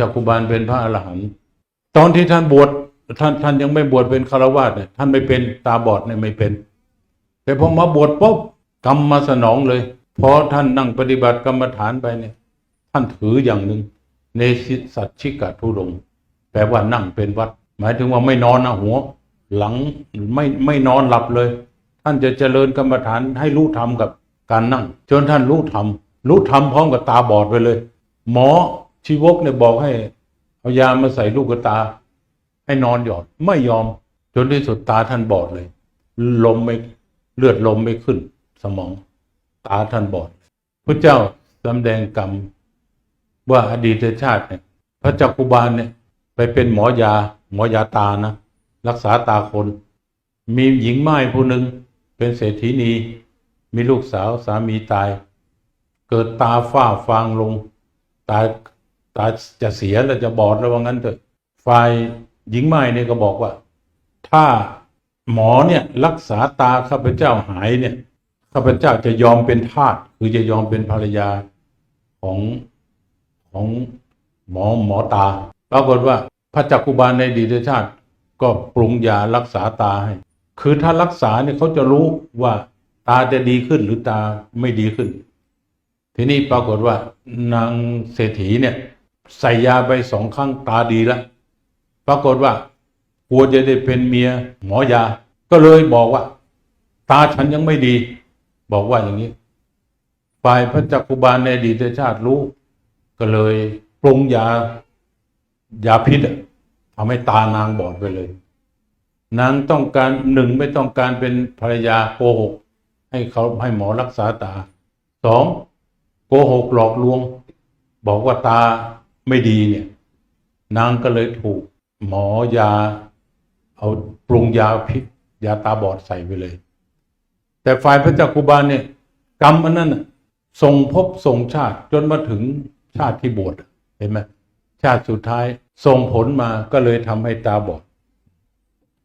จักกุบาลเป็นพระอรหันต์ตอนที่ท่านบวชท่านท่านยังไม่บวชเป็นคารวาสเนี่ยท่านไม่เป็นตาบอดเนี่ยไม่เป็น แต่พอมาบวชปุ๊บกรรมมาสนองเลยพอท่านนั่งปฏิบัติกรรมฐานไปเนี่ย ท่านถืออย่างหนึ่งเนสิสัตชิกะทุรงแปลว่านั่งเป็นวัด หมายถึงว่าไม่นอนนะหัว หลังไม่ไม่นอนหลับเลย ท่านจะเจริญกรรมฐานให้รู้ธรรมกับการนั่ง จนท่านรู้ธรรมรู้ธรรมพร้อมกับตาบอดไปเลย หมอ ชีวกเนี่ยบอกให้ เอายามาใส่ลูกตา ให้นอนหยอด ไม่ยอม จนที่สุดตาท่านบอดเลย ลมไม่เลือดลมไม่ขึ้น สมอง ตาท่านบอดพระเจ้าสำแดงกรรมว่าอดีตชาติเนี่ย พระจักกุบาลเนี่ย ไปเป็นหมอยา หมอยาตานะ รักษาตาคน มีหญิงไม้ผู้หนึ่งเป็นเศรษฐีนี มีลูกสาวสามีตาย เกิดตาฝ้าฟางลง ตา ตาจะเสียแล้วจะบอดแล้วว่างั้นเถอะฝ่ายหญิงไม้เนี่ยก็บอกว่า ถ้าหมอเนี่ยรักษาตาข้าพเจ้าหายเนี่ยข้าพเจ้าจะยอมเป็นทาสคือจะยอมเป็นภรรยาของของหมอหมอตา ปรากฏว่าพระจักกุบาลในดีตชาติ ก็ปรุงยารักษาตาให้ คือถ้ารักษาเนี่ยเขาจะรู้ว่าตาจะดีขึ้นหรือตาไม่ดีขึ้น ทีนี้ปรากฏว่านางเศรษฐีเนี่ย ใส่ยาไปสองครั้งตาดีแล้วปรากฏว่ากลัวจะได้เป็นเมียหมอยา ก็เลยบอกว่า ตาฉันยังไม่ดี บอกว่าอย่างนี้ฝ่ายพระจักกุบาลในอดีตชาติรู้ก็เลยปรุงยายาพิษทำให้ตานางบอดไปเลย นางต้องการหนึ่งไม่ต้องการเป็นภรรยาโกหก ให้เขาให้หมอรักษาตาสองโกหกหลอกลวง บอกว่าตา ไม่ดีเนี่ย นางก็เลยถูกหมอยา เอาปรุงยาพิษยาตาบอดใส่ไปเลย แต่ฝ่ายพระเจ้ากุบาลเนี่ย กรรมอันนั้นส่งภพส่งชาติจนมาถึงชาติที่บวชเห็นไหมชาติสุดท้ายส่งผลมาก็เลยทำให้ตาบอด